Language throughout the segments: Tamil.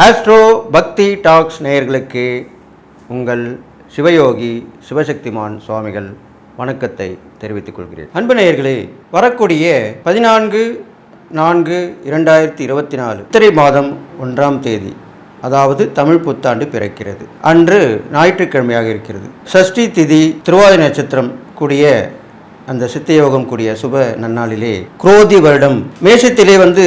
ஆஸ்ட்ரோ பக்தி டாக்ஸ் நேயர்களுக்கு உங்கள் சிவயோகி சிவசக்திமான் சுவாமிகள் வணக்கத்தை தெரிவித்துக் கொள்கிறேன். அன்பு நேயர்களே வரக்கூடிய பதினான்கு நான்கு இரண்டாயிரத்தி இருபத்தி நாலு சித்திரை மாதம் ஒன்றாம் தேதி அதாவது தமிழ் புத்தாண்டு பிறக்கிறது. அன்று ஞாயிற்றுக்கிழமையாக இருக்கிறது. சஷ்டி திதி திருவாதி நட்சத்திரம் கூடிய அந்த சித்தயோகம் கூடிய சுப நன்னாளிலே குரோதி வருடம் மேஷத்திலே வந்து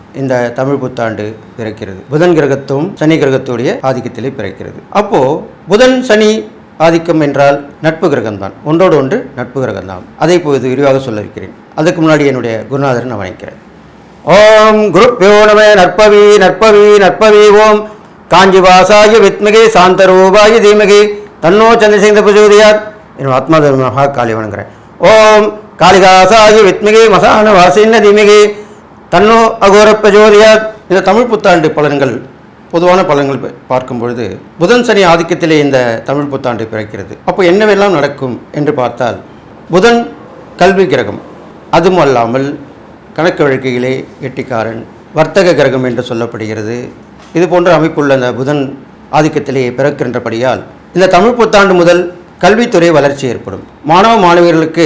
இந்த தமிழ் புத்தாண்டு பிறக்கிறது. புதன் கிரகத்தும் சனி கிரகத்துடைய ஆதிக்கத்திலே பிறக்கிறது. அப்போ புதன் சனி ஆதிக்கம் என்றால் நட்பு கிரகம்தான். ஒன்றோடு ஒன்று நட்பு கிரகம்தான். அதை இப்போது விரிவாக சொல்ல இருக்கிறேன் அதுக்கு முன்னாடி என்னுடைய குருநாதரன் நான் வணங்கிறேன் ஓம் குருப்பியோ நம நற்பவி நற்பவி நற்பவி ஓம். காஞ்சிவாசாய வித்மகே சாந்தரூபாய தீமகி. தன்னோ சந்திரசேகர பிரஜோதியார் என் ஆத்மா மகா காளி வணங்குறேன். ஓம் காளிகாசாய வித்மகே மசான வாசின்ன தீமகே தன்னோ அகோர பிரஜோதியா இந்த தமிழ் புத்தாண்டு பலன்கள் பொதுவான பலன்கள் ப- பார்க்கும் பொழுது புதன் சனி ஆதிக்கத்திலே இந்த தமிழ் புத்தாண்டு பிறக்கிறது. அப்போ என்னவெல்லாம் நடக்கும் என்று பார்த்தால் புதன் கல்வி கிரகம். அதுவும் அல்லாமல் கணக்கு வழக்கையிலே எட்டிக்காரன் வர்த்தக கிரகம் என்று சொல்லப்படுகிறது. இது போன்ற அமைப்புள்ள அந்த புதன் ஆதிக்கத்திலே பிறக்கின்றபடியால் இந்த தமிழ் புத்தாண்டு முதல் கல்வித்துறை வளர்ச்சி ஏற்படும். மாணவ மாணவியர்களுக்கு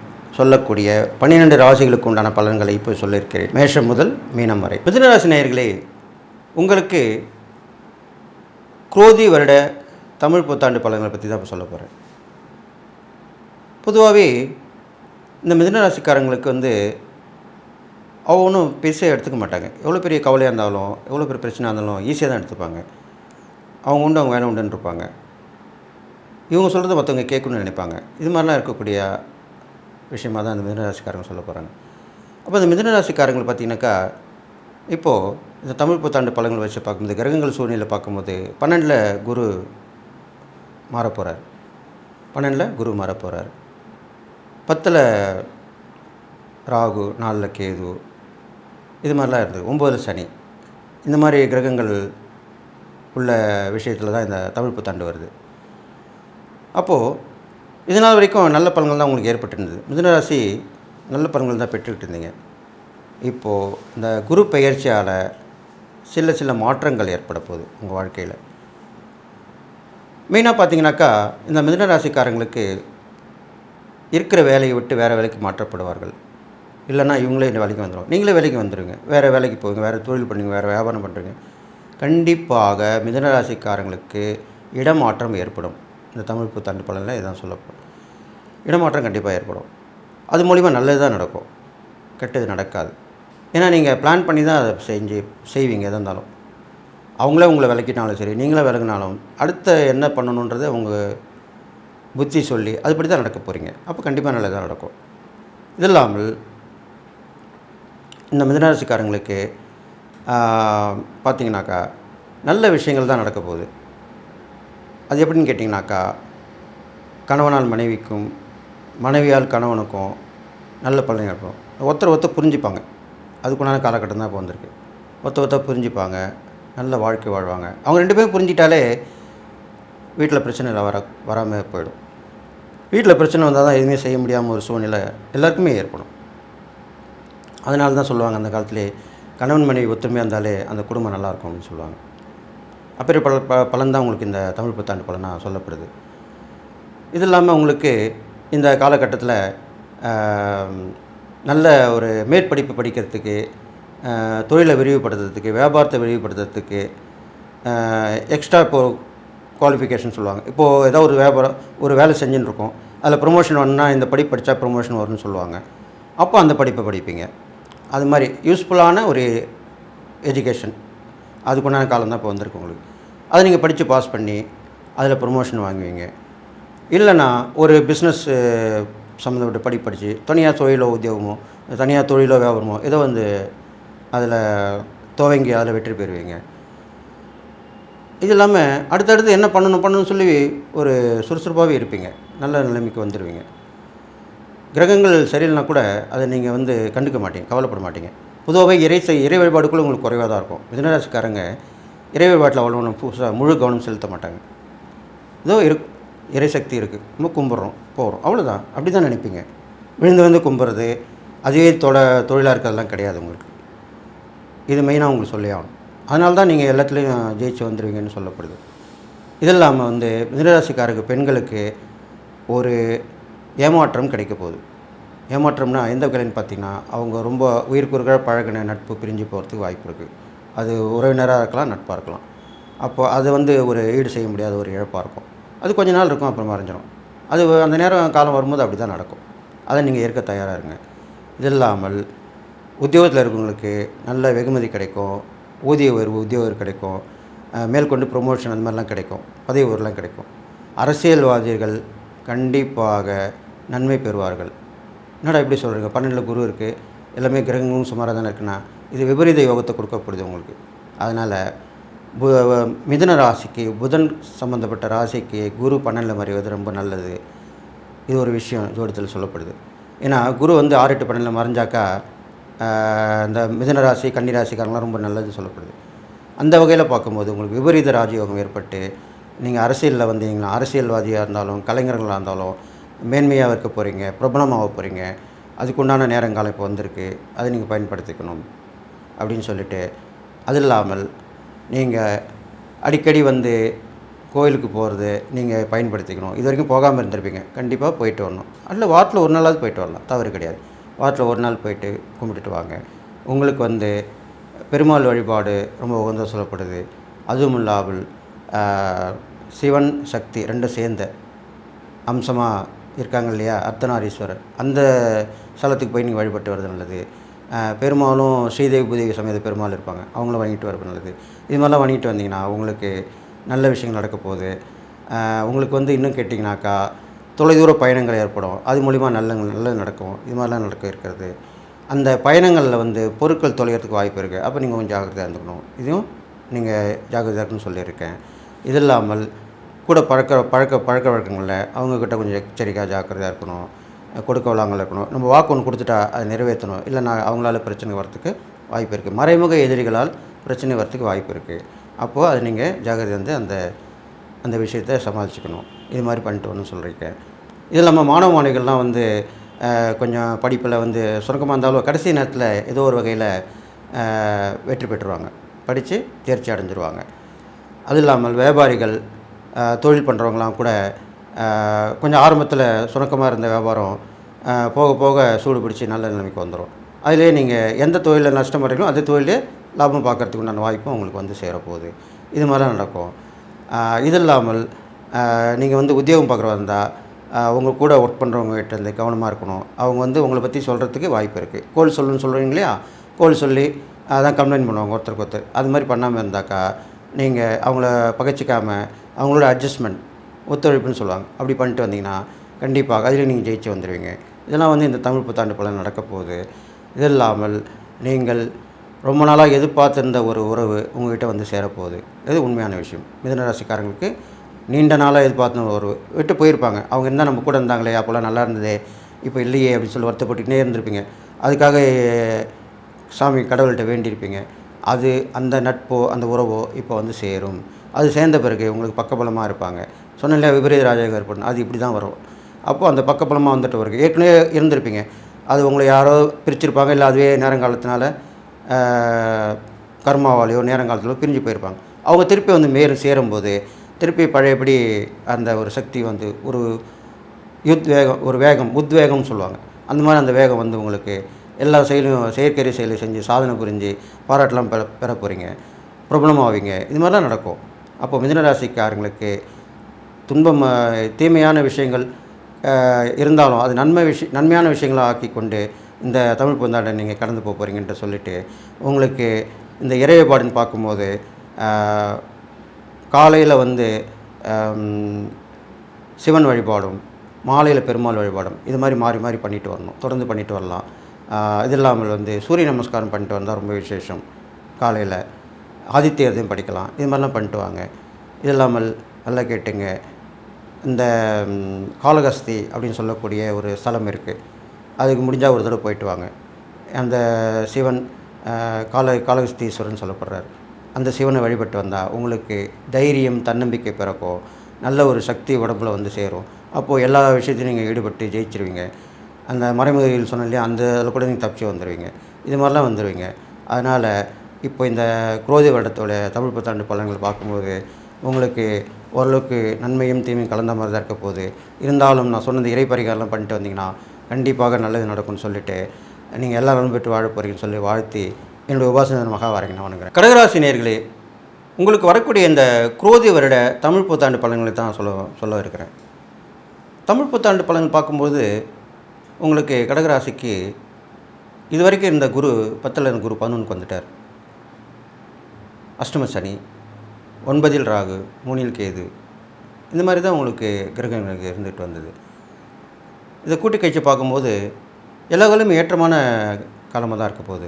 சொல்லக்கூடிய பன்னிரெண்டு ராசிகளுக்கு உண்டான பலன்களை இப்போ சொல்லியிருக்கிறேன். மேஷம் முதல் மீனம் வரை. மிதுனராசி நேயர்களே உங்களுக்கு குரோதி வருட தமிழ் புத்தாண்டு பலன்களை பற்றி தான் இப்போ சொல்ல போகிறேன் பொதுவாகவே இந்த மிதுனராசிக்காரங்களுக்கு வந்து அவங்க ஒன்றும் பெருசாக எடுத்துக்க மாட்டாங்க. எவ்வளோ பெரிய கவலையாக இருந்தாலும் எவ்வளோ பெரிய பிரச்சனையாக இருந்தாலும் ஈஸியாக தான் எடுத்துப்பாங்க. அவங்க உண்டு அவங்க வேலை உண்டுன்னு இருப்பாங்க. இவங்க சொல்கிறத மற்றவங்க கேட்கணும்னு நினைப்பாங்க. இது மாதிரிலாம் இருக்கக்கூடிய விஷயமாக தான் இந்த மிதனராசிக்காரங்க சொல்ல போகிறாங்க அப்போ இந்த மிதுனராசிக்காரங்கள் பார்த்தீங்கன்னாக்கா இப்போது இந்த தமிழ் புத்தாண்டு பழங்கள் வச்சு பார்க்கும்போது கிரகங்கள் சூழ்நிலை பார்க்கும்போது பன்னெண்டில் குரு மாறப் போகிறார் பன்னெண்டில் குரு மாறப் போகிறார் பத்தில் ராகு நாலில் கேது இது மாதிரிலாம் இருந்தது ஒம்பதில் சனி. இந்த மாதிரி கிரகங்கள் உள்ள விஷயத்தில் தான் இந்த தமிழ் புத்தாண்டு வருது. அப்போது இது நாள் வரைக்கும் நல்ல பலன்கள் தான் உங்களுக்கு ஏற்பட்டிருந்தது. மிதுனராசி நல்ல பலன்கள் தான் பெற்றுக்கிட்டு இருந்தீங்க. இப்போது இந்த குரு பெயர்ச்சியால் சில சில மாற்றங்கள் ஏற்பட போகுது உங்கள் வாழ்க்கையில். மெயினாக பார்த்தீங்கன்னாக்கா இந்த மிதுனராசிக்காரங்களுக்கு இருக்கிற வேலையை விட்டு வேறு வேலைக்கு மாற்றப்படுவார்கள். இல்லைன்னா இவங்களே இந்த வேலைக்கு வந்துடும் நீங்களே வேலைக்கு வந்துடுங்க வேறு வேலைக்கு போவீங்க வேறு தொழில் பண்ணுங்க. வேறு வியாபாரம் பண்ணுறீங்க கண்டிப்பாக மிதுன ராசிக்காரங்களுக்கு இடமாற்றம் ஏற்படும். இந்த தமிழ் புத்தாண்டு பலனில் இதான் சொல்லப்படும். இடமாற்றம் கண்டிப்பாக ஏற்படும். அது மூலிமா நல்லது தான் நடக்கும். கெட்டது நடக்காது. ஏன்னா நீங்கள் பிளான் பண்ணி தான் அதை செஞ்சு செய்வீங்க எதாக இருந்தாலும். அவங்களே உங்களை விளக்கிட்டாலும் சரி நீங்களே விலகினாலும் அடுத்த என்ன பண்ணணுன்றதை உங்கள் புத்தி சொல்லி அதுபடி தான் நடக்க போகிறீங்க அப்போ கண்டிப்பாக நல்லதாக நடக்கும். இது இல்லாமல் இந்த மிதனராசிக்காரங்களுக்கு பார்த்தீங்கன்னாக்கா நல்ல விஷயங்கள் தான் நடக்க போகுது. அது எப்படின்னு கேட்டிங்கனாக்கா கணவனால் மனைவிக்கும் மனைவியால் கணவனுக்கும் நல்ல பலன் ஏற்படும். ஒருத்தர் ஒருத்தர் புரிஞ்சுப்பாங்க. அதுக்குண்டான காலகட்டம் தான் இப்போ வந்திருக்கு. ஒருத்தர் ஒருத்தர் புரிஞ்சுப்பாங்க நல்ல வாழ்க்கை வாழ்வாங்க. அவங்க ரெண்டு பேரும் புரிஞ்சிட்டாலே வீட்டில் பிரச்சனை இல்லை வர வராமல் போயிடும். வீட்டில் பிரச்சனை வந்தால் தான் எதுவுமே செய்ய முடியாமல் ஒரு சூழ்நிலை எல்லாருக்குமே ஏற்படும். அதனால தான் சொல்லுவாங்க அந்த காலத்திலே கணவன் மனைவி ஒத்துமையாக இருந்தாலே அந்த குடும்பம் நல்லாயிருக்கும் அப்படின்னு சொல்லுவாங்க. அப்பேற்ப பல ப பலன்தான் உங்களுக்கு இந்த தமிழ் புத்தாண்டு பலனாக சொல்லப்படுது. இது இல்லாமல் உங்களுக்கு இந்த காலகட்டத்தில் நல்ல ஒரு மேற்படிப்பு படிக்கிறதுக்கு தொழிலை விரிவுபடுத்துறதுக்கு வியாபாரத்தை விரிவுபடுத்துறதுக்கு எக்ஸ்ட்ரா இப்போது குவாலிஃபிகேஷன் சொல்லுவாங்க. இப்போது ஏதோ ஒரு வியாபாரம் ஒரு வேலை செஞ்சுன்னு இருக்கோம். அதில் ப்ரொமோஷன் வரணும்னா இந்த படிப்பு படித்தா ப்ரொமோஷன் வரும்னு சொல்லுவாங்க. அப்போ அந்த படிப்பை படிப்பீங்க. அது மாதிரி யூஸ்ஃபுல்லான ஒரு எஜுகேஷன் அதுக்குண்டான காலம் தான் இப்போ வந்திருக்கு உங்களுக்கு. அதை நீங்கள் படித்து பாஸ் பண்ணி அதில் ப்ரொமோஷன் வாங்குவீங்க. இல்லைன்னா ஒரு பிஸ்னஸ் சம்மந்தப்பட்ட படி படித்து தனியார் தொழிலோ உத்தியோகமோ தனியார் தொழிலோ வியாபாரமோ ஏதோ வந்து அதில் துவங்கி அதில் வெற்றி பெறுவீங்க. இது இல்லாமல் அடுத்தடுத்து என்ன பண்ணணும் பண்ணணும்னு சொல்லி ஒரு சுறுசுறுப்பாகவே இருப்பீங்க. நல்ல நிலைமைக்கு வந்துடுவீங்க கிரகங்கள் சரியில்லைனா கூட அதை நீங்கள் வந்து கண்டுக்க மாட்டீங்க கவலைப்பட மாட்டீங்க. பொதுவாகவே இறை இறை வழிபாடுக்குள்ளே உங்களுக்கு குறைவாக தான் இருக்கும். மிதனராசிக்காரங்க இறை வழிபாட்டில் அவ்வளோ ஒன்றும் புதுசாக முழு கவனம் செலுத்த மாட்டாங்க. ஏதோ இரு இறை சக்தி இருக்குது நம்ம கும்பிட்றோம் போகிறோம் அவ்வளோதான் அப்படி தான் நினைப்பீங்க. விழுந்து வந்து கும்பிட்றது அதுவே தொட தொழிலாக இருக்கிறதெல்லாம் கிடையாது உங்களுக்கு. இது மெயினாக உங்களுக்கு சொல்லி ஆகணும். அதனால தான் நீங்கள் எல்லாத்துலேயும் ஜெயிச்சு வந்துடுவீங்கன்னு சொல்லப்படுது. இது இல்லாமல் வந்து மிதனராசிக்காரருக்கு பெண்களுக்கு ஒரு ஏமாற்றம் கிடைக்க போகுது. ஏமாற்றம்னா எந்த வகையிலன்னு பார்த்தீங்கன்னா அவங்க ரொம்ப உயிர்க்குறுக்க பழகின நட்பு பிரிஞ்சு போகிறதுக்கு வாய்ப்பு இருக்குது அது உறவினராக இருக்கலாம் நட்பாக இருக்கலாம். அப்போ அது வந்து ஒரு ஈடு செய்ய முடியாத ஒரு இழப்பாக இருக்கும். அது கொஞ்ச நாள் இருக்கும் அப்புறம் மறைஞ்சிடும் அது அந்த நேரம் காலம் வரும்போது அப்படி தான் நடக்கும். அதை நீங்கள் ஏற்க தயாராக இருங்க. இது இல்லாமல் உத்தியோகத்தில் இருக்கவங்களுக்கு நல்ல வெகுமதி கிடைக்கும். ஊதிய உயர்வு உத்தியோகம் கிடைக்கும். மேற்கொண்டு ப்ரொமோஷன் அந்த மாதிரிலாம் கிடைக்கும். பதவி உயர்வுலாம் கிடைக்கும். அரசியல்வாதிகள் கண்டிப்பாக நன்மை பெறுவார்கள். என்னடா இப்படி சொல்கிறீங்க பன்னெண்டில் குரு இருக்குது எல்லாமே கிரகங்களும் சுமாராக தானே இருக்குன்னா இது விபரீத யோகத்தை கொடுக்கப்படுது உங்களுக்கு. அதனால் பு மிதன ராசிக்கு புதன் சம்மந்தப்பட்ட ராசிக்கு குரு பன்னெண்டில் மறைவது ரொம்ப நல்லது. இது ஒரு விஷயம் ஜோடத்தில் சொல்லப்படுது. ஏன்னா குரு வந்து ஆறு எட்டு பன்னெண்டில் மறைஞ்சாக்கா இந்த மிதன ராசி கன்னி ராசிக்காரங்களாம் ரொம்ப நல்லது சொல்லப்படுது. அந்த வகையில் பார்க்கும்போது உங்களுக்கு விபரீத ராஜயோகம் ஏற்பட்டு நீங்கள் அரசியலில் வந்தீங்கன்னா அரசியல்வாதியாக இருந்தாலும் கலைஞர்களாக இருந்தாலும் மேன்மையாக இருக்க போகிறீங்க பிரபலமாக போகிறீங்க அதுக்குண்டான நேரங்காலம் இப்போ வந்திருக்கு. அதை நீங்கள் பயன்படுத்திக்கணும் அப்படின்னு சொல்லிட்டு அது இல்லாமல் நீங்கள் அடிக்கடி வந்து கோயிலுக்கு போகிறது நீங்கள் பயன்படுத்திக்கணும். இது வரைக்கும் போகாமல் இருந்திருப்பீங்க. கண்டிப்பாக போயிட்டு வரணும். அல்ல வாரத்தில் ஒரு நாளாவது போயிட்டு வரலாம். தவறு கிடையாது. வாரத்தில் ஒரு நாள் போயிட்டு கும்பிட்டுட்டு வாங்க. உங்களுக்கு வந்து பெருமாள் வழிபாடு ரொம்ப உகந்த சொல்லப்படுது. அதுவும் இல்லாமல் சிவன் சக்தி ரெண்டும் சேர்ந்த அம்சமாக இருக்காங்க இல்லையா அர்த்தநாரீஸ்வரர். அந்த ஸ்தலத்துக்கு போய் நீங்கள் வழிபட்டு வர்றது நல்லது. பெருமாளும் ஸ்ரீதேவி பூதேவி சமேத பெருமாள் இருப்பாங்க. அவங்கள வாங்கிட்டு வரது நல்லது. இது மாதிரிலாம் வாங்கிட்டு வந்தீங்கன்னா உங்களுக்கு நல்ல விஷயங்கள் நடக்க போகுது. உங்களுக்கு வந்து இன்னும் கேட்டிங்கனாக்கா தொலைதூர பயணங்கள் ஏற்படும். அது மூலிமா நல்ல நல்லது நடக்கும். இது மாதிரிலாம் நடக்க இருக்கிறது. அந்த பயணங்களில் வந்து பொருட்கள் தொலைகிறதுக்கு வாய்ப்பு இருக்குது அப்போ நீங்கள் கொஞ்சம் ஜாக்கிரதையாக இருந்துக்கணும். இதுவும் நீங்கள் ஜாக்கிரதையாக இருக்குன்னு சொல்லியிருக்கேன். இது இல்லாமல் கூட பழக்க பழக்க பழக்க வழக்கங்களில் அவங்கக்கிட்ட கொஞ்சம் எச்சரிக்கையாக ஜாக்கிரதையாக இருக்கணும். கொடுக்க வளாங்கல இருக்கணும். நம்ம வாக்கு ஒன்று கொடுத்துட்டா அதை நிறைவேற்றணும். இல்லை நான் அவங்களால பிரச்சனை வரத்துக்கு வாய்ப்பு இருக்குது மறைமுக எதிரிகளால் பிரச்சனை வரத்துக்கு வாய்ப்பு இருக்குது அப்போது அது நீங்கள் ஜாகிரதை வந்து அந்த அந்த விஷயத்தை சமாளிச்சுக்கணும். இது மாதிரி பண்ணிட்டு வரணும்னு சொல்கிறீங்க இது இல்லாமல் மாணவ மாணவிகள்லாம் வந்து கொஞ்சம் படிப்பில் வந்து சுருக்கமாக இருந்தாலும் கடைசி நேரத்தில் ஏதோ ஒரு வகையில் வெற்றி பெற்றுருவாங்க. படித்து தேர்ச்சி அடைஞ்சிருவாங்க. அது இல்லாமல் வியாபாரிகள் தொழில் பண்ணுறவங்களாம் கூட கொஞ்சம் ஆரம்பத்தில் சுணக்கமாக இருந்த வியாபாரம் போக போக சூடு பிடிச்சி நல்ல நிலைமைக்கு வந்துடும் அதிலே நீங்கள் எந்த தொழிலில் நஷ்டம் வரீங்களோ அந்த தொழிலே லாபம் பார்க்கறதுக்கு உண்டான வாய்ப்பும் உங்களுக்கு வந்து சேரப்போகுது. இது மாதிரிலாம் நடக்கும். இது இல்லாமல் நீங்கள் வந்து உத்தியோகம் பார்க்குறவா இருந்தால் அவங்க கூட ஒர்க் பண்ணுறவங்ககிட்ட இருந்து கவனமாக இருக்கணும். அவங்க வந்து உங்களை பற்றி சொல்கிறதுக்கு வாய்ப்பு இருக்குது கோல் சொல்லுன்னு சொல்கிறீங்க இல்லையா? கோல் சொல்லி அதான் கம்ப்ளைண்ட் பண்ணுவாங்க ஒருத்தருக்கு ஒருத்தர். அது மாதிரி பண்ணாமல் இருந்தாக்கா நீங்கள் அவங்கள பகைச்சிக்காமல் அவங்களோட அட்ஜஸ்ட்மெண்ட் ஒத்துழைப்புன்னு சொல்லுவாங்க. அப்படி பண்ணிட்டு வந்தீங்கன்னா கண்டிப்பாக அதில் நீங்கள் ஜெயிச்சு வந்துடுவீங்க இதெல்லாம் வந்து இந்த தமிழ் புத்தாண்டு பலன் நடக்க போகுது. இது இல்லாமல் நீங்கள் ரொம்ப நாளாக எதிர்பார்த்திருந்த ஒரு உறவு உங்கள்கிட்ட வந்து சேரப்போகுது இது உண்மையான விஷயம். மிதனராசிக்காரங்களுக்கு நீண்ட நாளாக எதிர்பார்த்த ஒரு உறவு. விட்டு போயிருப்பாங்க. அவங்க இருந்தால் நம்ம கூட இருந்தாங்களே அப்போல்லாம் நல்லா இருந்ததே இப்போ இல்லையே அப்படின்னு சொல்லி வருத்தப்பட்டுக்கிட்டே இருந்திருப்பீங்க. அதுக்காக சாமி கடவுள்கிட்ட வேண்டியிருப்பீங்க. அது அந்த நட்போ அந்த உறவோ இப்போ வந்து சேரும். அது சேர்ந்த பிறகு உங்களுக்கு பக்கபலமாக இருப்பாங்க. சொன்ன விபரீத ராஜாக ஏற்படணும் அது இப்படி தான் வரும். அப்போது அந்த பக்கபலமாக வந்துட்டு வருது ஏற்கனவே இருந்திருப்பீங்க. அது உங்களை யாரோ பிரிச்சிருப்பாங்க இல்லை அதுவே நேரங்காலத்தினால கர்மாவாலையோ கர்மாவாலேயோ நேரங்காலத்திலோ பிரிஞ்சு போயிருப்பாங்க. அவங்க திருப்பி வந்து மேலும் சேரும்போது திருப்பி பழையபடி அந்த ஒரு சக்தி வந்து ஒரு யுத் வேகம் ஒரு வேகம் உத்வேகம்னு சொல்லுவாங்க. அந்த மாதிரி அந்த வேகம் வந்து உங்களுக்கு எல்லா செயலும் செயற்கரிய செயலை செஞ்சு சாதனை புரிஞ்சு பாராட்டெல்லாம் பெற பெற போகிறீங்க பிரபலமாவீங்க. இது மாதிரிலாம் நடக்கும். அப்போ மிதனராசிக்காரங்களுக்கு துன்பம் தீமையான விஷயங்கள் இருந்தாலும் அது நன்மை விஷய நன்மையான விஷயங்களாக ஆக்கி கொண்டு இந்த தமிழ் புந்தாண்டை நீங்கள் கடந்து போக போகிறீங்கன்ட்டு சொல்லிட்டு உங்களுக்கு இந்த இறையபாடுன்னு பார்க்கும்போது காலையில் வந்து சிவன் வழிபாடும் மாலையில் பெருமாள் வழிபாடும் இது மாதிரி மாறி மாறி பண்ணிட்டு வரணும். தொடர்ந்து பண்ணிட்டு வரலாம். இது இல்லாமல் வந்து சூரிய நமஸ்காரம் பண்ணிட்டு வந்தால் ரொம்ப விசேஷம். காலையில். ஆதித்யத்தையும் படிக்கலாம். இது மாதிரிலாம் பண்ணிட்டு வாங்க இது இல்லாமல் நல்லா கேட்டுங்க. இந்த காலகஸ்தி காளகஸ்தி அப்படின்னு சொல்லக்கூடிய ஒரு ஸ்தலம் இருக்குது அதுக்கு முடிஞ்சால் ஒரு தடவை போயிட்டு வாங்க. அந்த சிவன் கால காளகஸ்தீஸ்வரன் சொல்லப்படுறார். அந்த சிவனை வழிபட்டு வந்தால் உங்களுக்கு தைரியம் தன்னம்பிக்கை பிறக்கும். நல்ல ஒரு சக்தி உடம்புல வந்து சேரும். அப்போது எல்லா விஷயத்தையும் நீங்கள் ஈடுபட்டு ஜெயிச்சிருவீங்க. அந்த மறைமுறையில் சொன்ன இல்லையா? அந்த அதில் கூட நீங்கள் தப்பிச்சு வந்துடுவீங்க இது மாதிரிலாம் வந்துடுவீங்க அதனால் இப்போ இந்த குரோதி வருடத்தோட தமிழ் புத்தாண்டு பழங்களை பார்க்கும்போது உங்களுக்கு ஓரளவுக்கு நன்மையும் தீமையும் கலந்த மாதிரி தான் இருக்க போகுது. இருந்தாலும் நான் சொன்னது இறைப்பரிகாரம்லாம் பண்ணிட்டு வந்தீங்கன்னா கண்டிப்பாக நல்லது நடக்கும்னு சொல்லிட்டு நீங்கள் எல்லா நலன் பெற்று வாழ போகிறீங்கன்னு சொல்லி வாழ்த்தி என்னுடைய உபாசன மகா வரங்க வணங்குறேன். கடகராசி நேர்களே உங்களுக்கு வரக்கூடிய இந்த குரோதி வருட தமிழ் புத்தாண்டு பலன்களை தான் சொல்ல சொல்ல இருக்கிறேன். தமிழ் புத்தாண்டு பழங்கள் பார்க்கும்போது உங்களுக்கு கடகராசிக்கு இது வரைக்கும் இருந்த குரு பத்தில் இருந்த குரு பதினொன்றுக்கு வந்துட்டார். அஷ்டம சனி ஒன்பதில் ராகு மூணில் கேது. இந்த மாதிரி தான் உங்களுக்கு கிரகங்களுக்கு இருந்துகிட்டு வந்தது. இதை கூட்டி கழிச்சு பார்க்கும்போது எல்லா காலமும் ஏற்றமான காலமாக தான் இருக்க போகுது.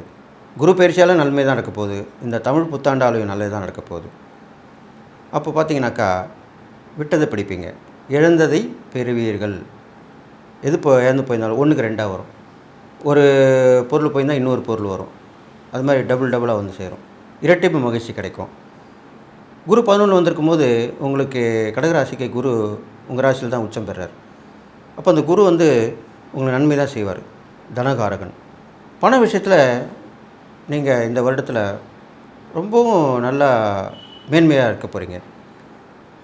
குரு பயிற்சியாலும் நன்மை தான் நடக்க போகுது. இந்த தமிழ் புத்தாண்டாலையும் நல்லது தான் நடக்க போகுது. அப்போ பார்த்தீங்கன்னாக்கா விட்டதை பிடிப்பீங்க. இழந்ததை பெறுவீர்கள். எது இப்போ இழந்து போயிருந்தாலும் ஒன்றுக்கு ரெண்டாக வரும். ஒரு பொருள் போயிருந்தால் இன்னொரு பொருள் வரும். அது மாதிரி டபுள் டபுளாக வந்து சேரும். இரட்டிப்பு மகிழ்ச்சி கிடைக்கும். குரு பதினொன்று வந்திருக்கும் போது உங்களுக்கு கடகராசிக்கு குரு உங்கள் ராசியில் தான் உச்சம் பெறார். அப்போ அந்த குரு வந்து உங்களுக்கு நன்மை தான் செய்வார். தனகாரகன். பண விஷயத்தில் நீங்கள் இந்த வருடத்தில் ரொம்பவும் நல்லா மேன்மையாக இருக்க போகிறீங்க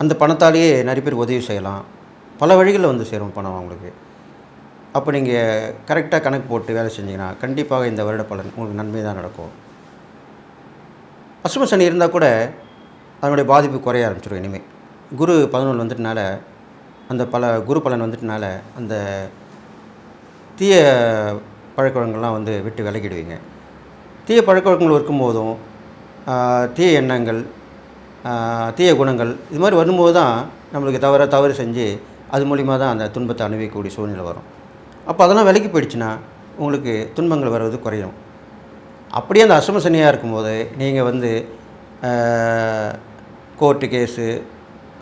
அந்த பணத்தாலேயே நிறைய பேர் உதவி செய்யலாம். பல வழிகளில் வந்து சேரும் பணம் உங்களுக்கு அப்போ நீங்கள் கரெக்டாக கணக்கு போட்டு வேலை செஞ்சீங்கன்னா கண்டிப்பாக இந்த வருட பலன் உங்களுக்கு நன்மை தான் நடக்கும். அசும சனி இருந்தால் கூட அதனுடைய பாதிப்பு குறைய ஆரம்பிச்சிடும் இனிமேல் குரு பதினொன்று வந்துட்டனால அந்த பல குரு பலன் வந்துட்டனால அந்த தீய பழக்கவழங்கள்லாம் வந்து விட்டு விலகிடுவீங்க. தீய பழக்கவழக்கங்கள் இருக்கும்போதும் தீய எண்ணங்கள் தீய குணங்கள் இது மாதிரி வரும்போது தான் நம்மளுக்கு தவற தவறு செஞ்சு அது மூலிமா தான் அந்த துன்பத்தை அனுபவிக்கக்கூடிய சூழ்நிலை வரும். அப்போ அதெல்லாம் விலகி போயிடுச்சுன்னா உங்களுக்கு துன்பங்கள் வருவது குறையும். அப்படியே அந்த அசம சனியாக இருக்கும்போது நீங்கள் வந்து court case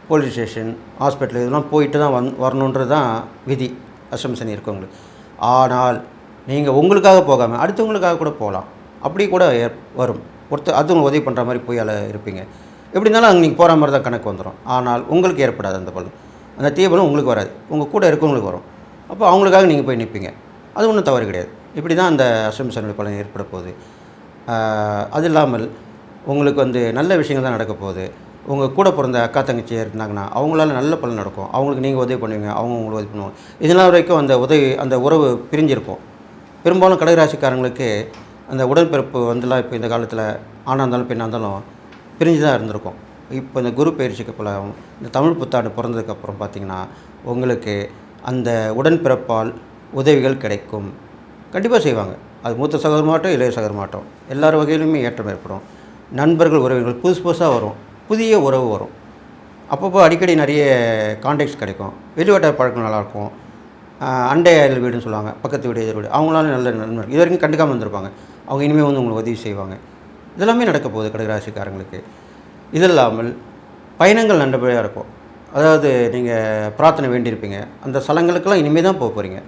police station hospital இதெல்லாம் போயிட்டு தான் வந் வரணுன்றது தான் விதி. அசம சனி இருக்கவங்களுக்கு. ஆனால் நீங்கள் உங்களுக்காக போகாமல் அடுத்தவங்களுக்காக கூட போகலாம். அப்படி கூட வரும். ஒருத்தர் அதுவும் உதவி பண்ணுற மாதிரி போய் அதில் இருப்பீங்க. எப்படி இருந்தாலும் அங்கே நீங்கள் போகிற மாதிரி தான் கணக்கு வந்துடும் ஆனால் உங்களுக்கு ஏற்படாது அந்த பலன். அந்த தீபலம் உங்களுக்கு வராது. உங்கள் கூட இருக்கவங்களுக்கு வரும். அப்போ அவங்களுக்காக நீங்கள் போய் நிற்பீங்க அது ஒன்றும் தவறு கிடையாது. இப்படி தான் அந்த அசம்சனுடைய பலன் ஏற்பட போகுது. அது இல்லாமல் உங்களுக்கு வந்து நல்ல விஷயங்கள் தான் நடக்க போகுது. உங்கள் கூட பிறந்த அக்கா தங்கச்சி இருந்தாங்கன்னா அவங்களால நல்ல பலன் நடக்கும். அவங்களுக்கு நீங்கள் உதவி பண்ணுவீங்க அவங்க உங்களுக்கு உதவி பண்ணுவாங்க. இதனால் வரைக்கும் அந்த உதவி அந்த உறவு பிரிஞ்சிருக்கும். பெரும்பாலும் கடகராசிக்காரங்களுக்கு அந்த உடன்பிறப்பு வந்துலாம் இப்போ இந்த காலத்தில் ஆணாக இருந்தாலும் பெண்ணாக இருந்தாலும் பிரிஞ்சு தான் இருந்திருக்கும். இப்போ இந்த குரு பயிற்சிக்கு போல இந்த தமிழ் புத்தாண்டு பிறந்ததுக்கப்புறம் பார்த்தீங்கன்னா உங்களுக்கு அந்த உடன்பிறப்பால் உதவிகள் கிடைக்கும். கண்டிப்பாக செய்வாங்க. அது மூத்த சகோதரமாட்டம் இளைய சகோதரமாட்டம் எல்லார் வகையிலுமே ஏற்றம் ஏற்படும். நண்பர்கள் உறவுகள் புதுசு புதுசாக வரும். புதிய உறவு வரும். அப்பப்போ அடிக்கடி நிறைய கான்டாக்ட்ஸ் கிடைக்கும். வெளிவட்ட பழக்கம் நல்லாயிருக்கும். அண்டை அயல் வீடுன்னு சொல்லுவாங்க. பக்கத்து வீடு எதிர் வீடு. அவங்களால நல்ல நண்பர்கள். இது வரைக்கும் கண்டுக்காமல் வந்திருப்பாங்க அவங்க இனிமேல் வந்து உங்களுக்கு உதவி செய்வாங்க. இதெல்லாமே நடக்க போகுது கடகராசிக்காரங்களுக்கு இது இல்லாமல் பயணங்கள் நல்லபடியாக இருக்கும். அதாவது நீங்கள் பிரார்த்தனை வேண்டியிருப்பீங்க. அந்த ஸ்தலங்களுக்கெல்லாம் இனிமேல் தான் போக போகிறீங்க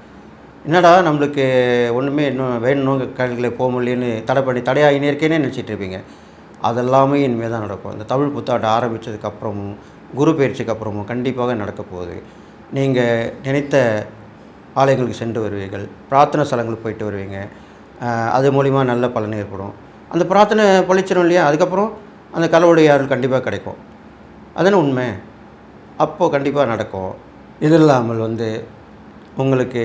என்னடா நம்மளுக்கு ஒன்றுமே இன்னும் வேணும் கடல்களை போக முடியலன்னு தடை பண்ணி தடையாகினே இருக்கேனே நினச்சிட்டு இருப்பீங்க. அதெல்லாமே இனிமேல் தான் நடக்கும். இந்த தமிழ் புத்தாண்டு ஆரம்பித்ததுக்கப்புறமும் குரு பயிற்சிக்கு அப்புறமும் கண்டிப்பாக நடக்க போகுது. நீங்கள் நினைத்த ஆலயங்களுக்கு சென்று வருவீர்கள். பிரார்த்தனை ஸ்தலங்களுக்கு போயிட்டு வருவீங்க. அது மூலிமா நல்ல பலன் ஏற்படும். அந்த பிரார்த்தனை பழிச்சிடும் இல்லையா? அதுக்கப்புறம் அந்த கடவுளுடைய அருள் கண்டிப்பாக கிடைக்கும். அதுன்னு உண்மை? அப்போது கண்டிப்பாக நடக்கும். இது இல்லாமல் வந்து உங்களுக்கு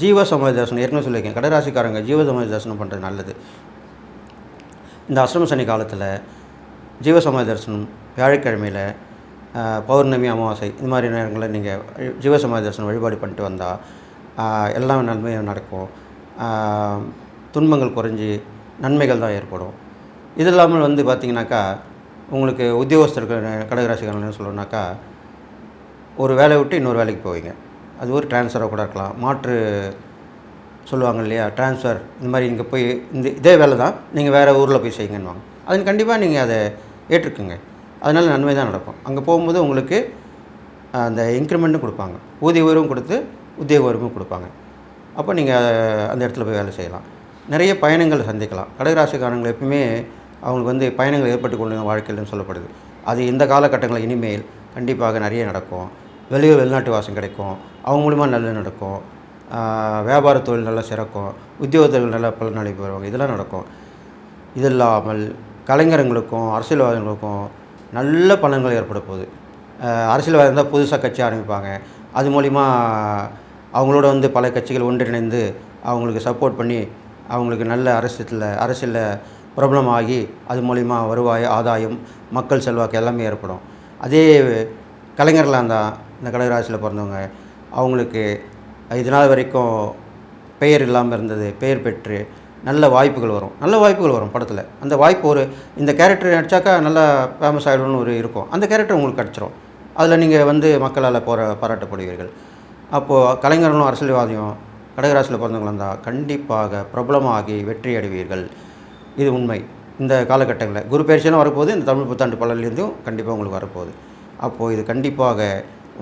ஜீவ சமாதி தரிசனம் ஏற்கனவே சொல்லியிருக்கேன். கடராசிக்காரங்க ஜீவ சமாதி பண்ணுறது நல்லது. இந்த அஷ்டம சனி காலத்தில் ஜீவ சமாதி தரிசனம் வியாழக்கிழமையில் பௌர்ணமி அமாவாசை இந்த மாதிரி நேரங்களில் நீங்கள் ஜீவ சமாதி தரிசனம் வழிபாடு பண்ணிட்டு வந்தால் எல்லாம் நன்மையும் நடக்கும். துன்பங்கள் குறைஞ்சி நன்மைகள் தான் ஏற்படும். இது இல்லாமல் வந்து பார்த்திங்கனாக்கா உங்களுக்கு உத்தியோகஸ்தர்கள் கடகராசிக்காரர்கள் சொல்லணுன்னாக்கா ஒரு வேலையை விட்டு இன்னொரு வேலைக்கு போவீங்க. அது ஒரு டிரான்ஸ்ஃபராக கூட இருக்கலாம். மாற்று சொல்லுவாங்க இல்லையா? ட்ரான்ஸ்ஃபர் இந்த மாதிரி இங்கே போய் இந்த இதே வேலை தான். நீங்கள் வேறு ஊரில் போய் செய்யுங்கன்னுவாங்க. அது கண்டிப்பாக நீங்கள் அதை ஏற்றுக்குங்க. அதனால் நன்மை தான் நடக்கும். அங்கே போகும்போது உங்களுக்கு அந்த இன்க்ரிமெண்ட்டும் கொடுப்பாங்க. ஊதிய உயர்வும் கொடுத்து உத்தியோக உயர்வும் கொடுப்பாங்க. அப்போ நீங்கள் அந்த இடத்துல போய் வேலை செய்யலாம். நிறைய பயணங்கள் சந்திக்கலாம். கடகராசிக்காரங்கள் எப்பவுமே அவங்களுக்கு வந்து பயணங்கள் ஏற்பட்டு கொண்டு வாழ்க்கையில்னு சொல்லப்படுது. அது இந்த காலகட்டங்களில் இனிமேல் கண்டிப்பாக நிறைய நடக்கும். வெளியூர் வெளிநாட்டு வாசம் கிடைக்கும். அவங்க மூலிமா நல்லது நடக்கும். வியாபார தொழில் நல்லா சிறக்கும். உத்தியோகத்தர்கள் நல்லா பல அளிப்பு வருவாங்க இதெல்லாம் நடக்கும். இது இல்லாமல் கலைஞர்களுக்கும் அரசியல்வாதிகளுக்கும் நல்ல பலன்கள் ஏற்பட போகுது. அரசியல்வாதி இருந்தால் புதுசாக கட்சி ஆரம்பிப்பாங்க. அது மூலிமா அவங்களோட வந்து பல கட்சிகள் ஒன்றிணைந்து அவங்களுக்கு சப்போர்ட் பண்ணி அவங்களுக்கு நல்ல அரசியத்தில் அரசியலில் பிரபலம் ஆகி அது மூலிமா வருவாய் ஆதாயம் மக்கள் செல்வாக்கு எல்லாமே ஏற்படும். அதே கலைஞர்களாக இருந்தால் இந்த கடகராசியில் பிறந்தவங்க அவங்களுக்கு இது நாள் வரைக்கும் பெயர் இல்லாமல் இருந்தது பெயர் பெற்று நல்ல வாய்ப்புகள் வரும். நல்ல வாய்ப்புகள் வரும் படத்தில். அந்த வாய்ப்பு ஒரு இந்த கேரக்டர் நடிச்சாக்கா நல்லா ஃபேமஸ் ஆகிடும்னு ஒரு இருக்கும். அந்த கேரக்டர் உங்களுக்கு கிடச்சிரும். அதில் நீங்கள் வந்து மக்களால் போகிற பாராட்டப்படுவீர்கள். அப்போது கலைஞர்களும் அரசியல்வாதியும் கடகராசியில் பிறந்தவங்களா இருந்தால் கண்டிப்பாக பிரபலமாகி வெற்றி அடைவீர்கள். இது உண்மை. இந்த காலகட்டங்களில் குரு பயிற்சியெல்லாம் வரப்போகுது இந்த தமிழ் புத்தாண்டு பலன்லேருந்தும் கண்டிப்பாக உங்களுக்கு வரப்போகுது. அப்போது இது கண்டிப்பாக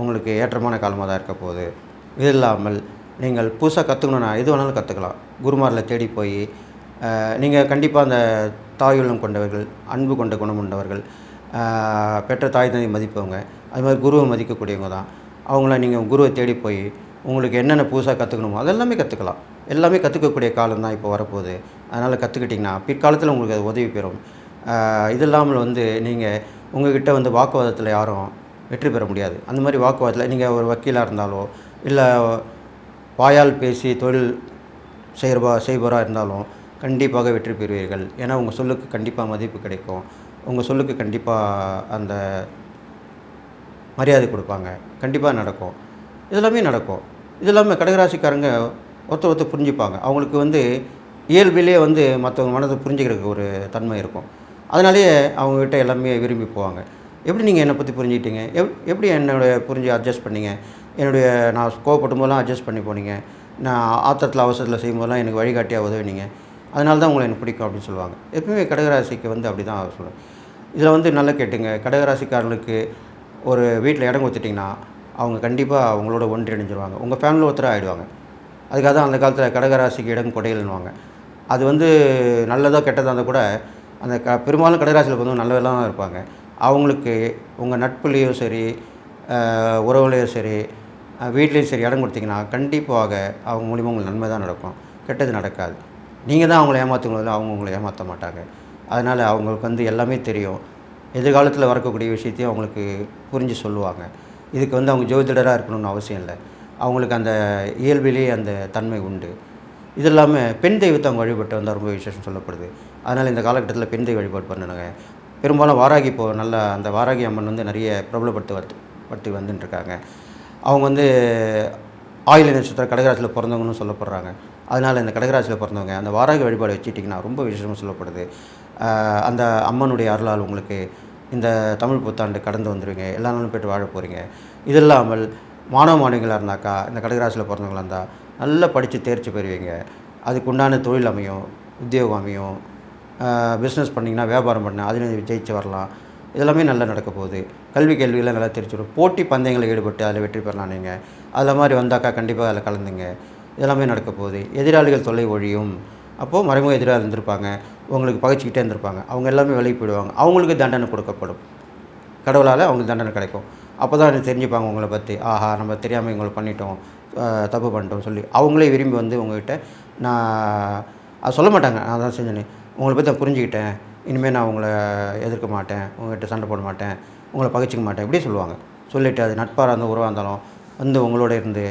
உங்களுக்கு ஏற்றமான காலமாக தான் இருக்க போகுது. இது இல்லாமல் நீங்கள் புதுசாக கற்றுக்கணுன்னா எது வேணாலும் கற்றுக்கலாம் குருமாரில் தேடி போய் நீங்கள் கண்டிப்பாக அந்த தாயுள்ளம் கொண்டவர்கள் அன்பு கொண்ட குணம் கொண்டவர்கள் பெற்ற தாய் தந்தை மதிப்பவங்க அது மாதிரி குருவை மதிக்கக்கூடியவங்க தான். அவங்கள நீங்கள் குருவை தேடி போய் உங்களுக்கு என்னென்ன புதுசாக கற்றுக்கணுமோ அதெல்லாமே கற்றுக்கலாம் எல்லாமே கற்றுக்கக்கூடிய காலம் தான் இப்போ வரப்போகுது. அதனால் கற்றுக்கிட்டிங்கன்னா பிற்காலத்தில் உங்களுக்கு அது உதவி பெறும். இது இல்லாமல் வந்து நீங்கள் உங்கள்கிட்ட வந்து வாக்குவாதத்தில் யாரும் வெற்றி பெற முடியாது. அந்த மாதிரி வாக்குவாதத்தில் நீங்கள் ஒரு வக்கீலாக இருந்தாலோ இல்லை வாயால் பேசி தொழில் செய்கிறவா செய்பவராக இருந்தாலும் கண்டிப்பாக வெற்றி பெறுவீர்கள். ஏன்னா உங்கள் சொல்லுக்கு கண்டிப்பாக மதிப்பு கிடைக்கும். உங்கள் சொல்லுக்கு கண்டிப்பாக அந்த மரியாதை கொடுப்பாங்க. கண்டிப்பாக நடக்கும். இதெல்லாமே நடக்கும். இது இல்லாமல் கடகராசிக்காரங்க ஒருத்தர் ஒருத்தர் புரிஞ்சுப்பாங்க. அவங்களுக்கு வந்து இயல்பிலே வந்து மற்றவங்க மனதை புரிஞ்சுக்கிறதுக்கு ஒரு தன்மை இருக்கும். அதனாலேயே அவங்கக்கிட்ட எல்லாமே விரும்பி போவாங்க. எப்படி நீங்கள் என்னை பற்றி புரிஞ்சுக்கிட்டீங்க? எப் எப்படி என்னுடைய புரிஞ்சு அட்ஜஸ்ட் பண்ணீங்க? என்னுடைய நான் கோவப்படும் போதெல்லாம் அட்ஜஸ்ட் பண்ணி போனீங்க. நான் ஆத்திரத்தில் அவசரத்தில் செய்யும்போதெல்லாம் எனக்கு வழிகாட்டியாக உதவினீங்க. அதனால தான் உங்களை எனக்கு பிடிக்கும் அப்படின்னு சொல்லுவாங்க. எப்பவுமே கடகராசிக்கு வந்து அப்படி தான் சொல்லுவேன். இதில் வந்து நல்லா கேட்டுங்க. கடகராசிக்காரர்களுக்கு ஒரு வீட்டில் இடம் கொடுத்துட்டிங்கன்னா அவங்க கண்டிப்பாக அவங்களோட ஒன்றிணைஞ்சிருவாங்க. உங்கள் ஃபேமிலியில் ஒருத்தராக ஆகிடுவாங்க அதுக்காக தான் அந்த காலத்தில் கடகராசிக்கு இடம் கொடையல்னுவாங்க அது வந்து நல்லதோ கெட்டதாக இருந்தால் கூட அந்த க பெரும்பாலும் கடகராசியில் வந்து நல்லதெல்லாம் தான் இருப்பாங்க. அவங்களுக்கு உங்கள் நட்புலேயும் சரி அஹ், உறவுலேயும் சரி வீட்லேயும் சரி இடம் கொடுத்தீங்கன்னா கண்டிப்பாக அவங்க மூலிமா உங்களுக்கு நன்மை தான் நடக்கும். கெட்டது நடக்காது. நீங்கள் தான் அவங்கள ஏமாற்றுங்களோ அவங்க உங்களை ஏமாற்ற மாட்டாங்க. அதனால் அவங்களுக்கு வந்து எல்லாமே தெரியும். எதிர்காலத்தில் வரக்கூடிய விஷயத்தையும் அவங்களுக்கு புரிஞ்சு சொல்லுவாங்க. இதுக்கு வந்து அவங்க ஜோதிடராக இருக்கணும்னு அவசியம் இல்லை. அவங்களுக்கு அந்த இயல்பிலேயே அந்த தன்மை உண்டு. இது இல்லாமல் பெண் தெய்வத்தை அவங்க வழிபட்டு வந்தால் ரொம்ப விசேஷம் சொல்லப்படுது. அதனால் இந்த காலகட்டத்தில் பெண் தெய்வ வழிபாடு பண்ணணுங்க பெரும்பாலும் வாராகி இப்போ நல்ல அந்த வாராகி அம்மன் வந்து நிறைய பிரபலப்படுத்தி வந்து படுத்தி வந்துட்டுருக்காங்க. அவங்க வந்து ஆயுள நட்சத்திர கடகராசியில் பிறந்தவங்கன்னு சொல்லப்படுறாங்க. அதனால் இந்த கடகராசியில் பிறந்தவங்க அந்த வாராகி வழிபாடு வச்சுட்டிங்கன்னா ரொம்ப விசேஷமாக சொல்லப்படுது. அந்த அம்மனுடைய அருளால் உங்களுக்கு இந்த தமிழ் புத்தாண்டு கடந்து வந்துடுவீங்க எல்லா நாளும் போய்ட்டு வாழ போகிறீங்க இது இல்லாமல் மாணவ மாணவிகளாக இருந்தாக்கா இந்த கடகராசியில் பிறந்தவங்களா இருந்தால் நல்லா படித்து தேர்ச்சி பெறுவீங்க. அதுக்கு உண்டான தொழில் அமையும் உத்தியோகம் அமையும் பிஸ்னஸ் பண்ணிங்கன்னா வியாபாரம் பண்ண அதில் ஜெயிச்சு வரலாம். இதெல்லாமே நல்லா நடக்க போகுது. கல்வி கேள்விகளை நல்லா தெரிஞ்சு போட்டி பந்தயங்களில் ஈடுபட்டு அதில் வெற்றி பெறலாம் நீங்கள் அதில் மாதிரி வந்தாக்கா கண்டிப்பாக அதில் கலந்துங்க. இதெல்லாமே நடக்க போகுது. எதிராளிகள் தொல்லை ஒழியும். அப்போது மறைமுக எதிராக இருந்திருப்பாங்க. உங்களுக்கு பகைச்சிக்கிட்டே இருந்திருப்பாங்க. அவங்க எல்லாமே விலகி போயிடுவாங்க. அவங்களுக்கு தண்டனை கொடுக்கப்படும். கடவுளால் அவங்களுக்கு தண்டனை கிடைக்கும். அப்போ தான் தெரிஞ்சுப்பாங்க உங்களை பற்றி ஆஹா நம்ம தெரியாமல் இவங்களை பண்ணிட்டோம். தப்பு பண்ணிட்டோம் சொல்லி. அவங்களே விரும்பி வந்து உங்ககிட்ட நான் சொல்ல மாட்டாங்க. நான் தான் செஞ்சேன்னு உங்களை பற்றி நான் புரிஞ்சுக்கிட்டேன். இனிமேல் நான் உங்களை எதிர்க்க மாட்டேன். உங்கள்கிட்ட சண்டை போட மாட்டேன். உங்களை பகைச்சிக்க மாட்டேன். இப்படி சொல்லுவாங்க. சொல்லிவிட்டு அது நட்பாக இருந்தால் உறவாக இருந்தாலும் வந்து உங்களோட இருந்து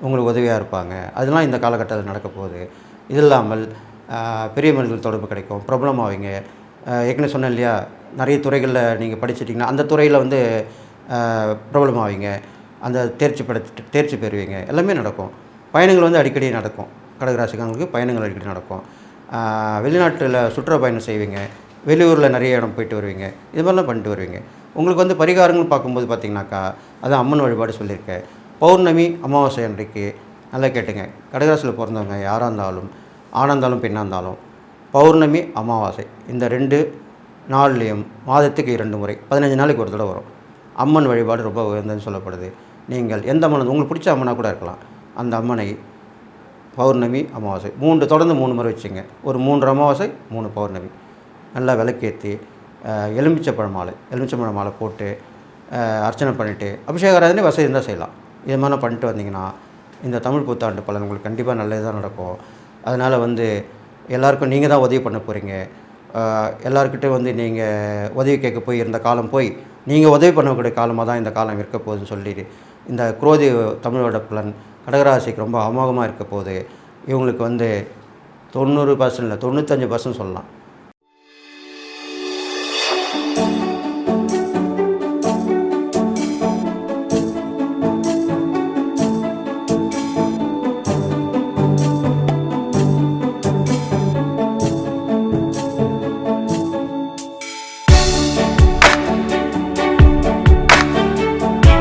உங்களுக்கு உதவியாக இருப்பாங்க. அதெல்லாம் இந்த காலகட்டத்தில் நடக்க போகுது. இது இல்லாமல் பெரிய மனிதர்கள் தொடர்பு கிடைக்கும். பிரபலமாவீங்க ஆவீங்க ஏற்கனவே சொன்னேன் இல்லையா? நிறைய துறைகளில் நீங்கள் படிச்சிட்டிங்கன்னா அந்த துறையில் வந்து ஆஹ், பிரபலமாவீங்க அந்த தேர்ச்சி படுத்து தேர்ச்சி பெறுவீங்க. எல்லாமே நடக்கும். பயணங்கள் வந்து அடிக்கடி நடக்கும். கடகராசிக்காரங்களுக்கு பயணங்கள் அடிக்கடி நடக்கும். வெளிநாட்டில் சுற்றுலாப்பயணம் செய்வீங்க வெளியூரில் நிறைய இடம் போயிட்டு வருவீங்க இது மாதிரிலாம் பண்ணிட்டு வருவீங்க. உங்களுக்கு வந்து பரிகாரங்கள் பார்க்கும்போது பார்த்தீங்கன்னாக்கா அதான் அம்மன் வழிபாடு சொல்லியிருக்கேன் பௌர்ணமி அமாவாசை அன்றைக்கு நல்லா கேட்டுங்க. கடகராசியில் பிறந்தவங்க யாராக இருந்தாலும் ஆணாக இருந்தாலும் பெண்ணாக இருந்தாலும் பௌர்ணமி அமாவாசை இந்த ரெண்டு நாள்லேயும் மாதத்துக்கு இரண்டு முறை பதினஞ்சு நாளைக்கு ஒரு தடவை வரும். அம்மன் வழிபாடு ரொம்ப உயர்ந்ததுன்னு சொல்லப்படுது. நீங்கள் எந்த அம்மன் உங்களுக்கு பிடிச்ச அம்மனாக கூட இருக்கலாம். அந்த அம்மனை பௌர்ணமி அமாவாசை. மூன்று தொடர்ந்து மூணு முறை வச்சுங்க. ஒரு மூன்று அமாவாசை மூணு பௌர்ணமி. நல்லா விளக்கேற்றி எலுமிச்சப்பழ மாலை எலுமிச்சப்பழ மாலை போட்டு அர்ச்சனை பண்ணிவிட்டு அபிஷேகராஜனே வசதி இருந்தால் செய்யலாம். இது மாதிரி பண்ணிட்டு வந்தீங்கன்னா இந்த தமிழ் புத்தாண்டு பலன் உங்களுக்கு கண்டிப்பாக நல்லது தான் நடக்கும். அதனால் வந்து எல்லாருக்கும் நீங்கள் தான் உதவி பண்ண போகிறீங்க எல்லாருக்கிட்டே வந்து நீங்கள் உதவி கேட்க போய் இருந்த காலம் போய் நீங்கள் உதவி பண்ணக்கூடிய காலமாக தான் இந்த காலம் இருக்க போகுதுன்னு சொல்லிட்டு இந்த குரோதி தமிழோட பலன் கடகராசிக்கு ரொம்ப அமோகமாக இருக்க போகுது இவங்களுக்கு வந்து தொண்ணூறு பர்சன்ட் இல்லை தொண்ணூத்தஞ்சு பர்சன்ட் சொல்லலாம்.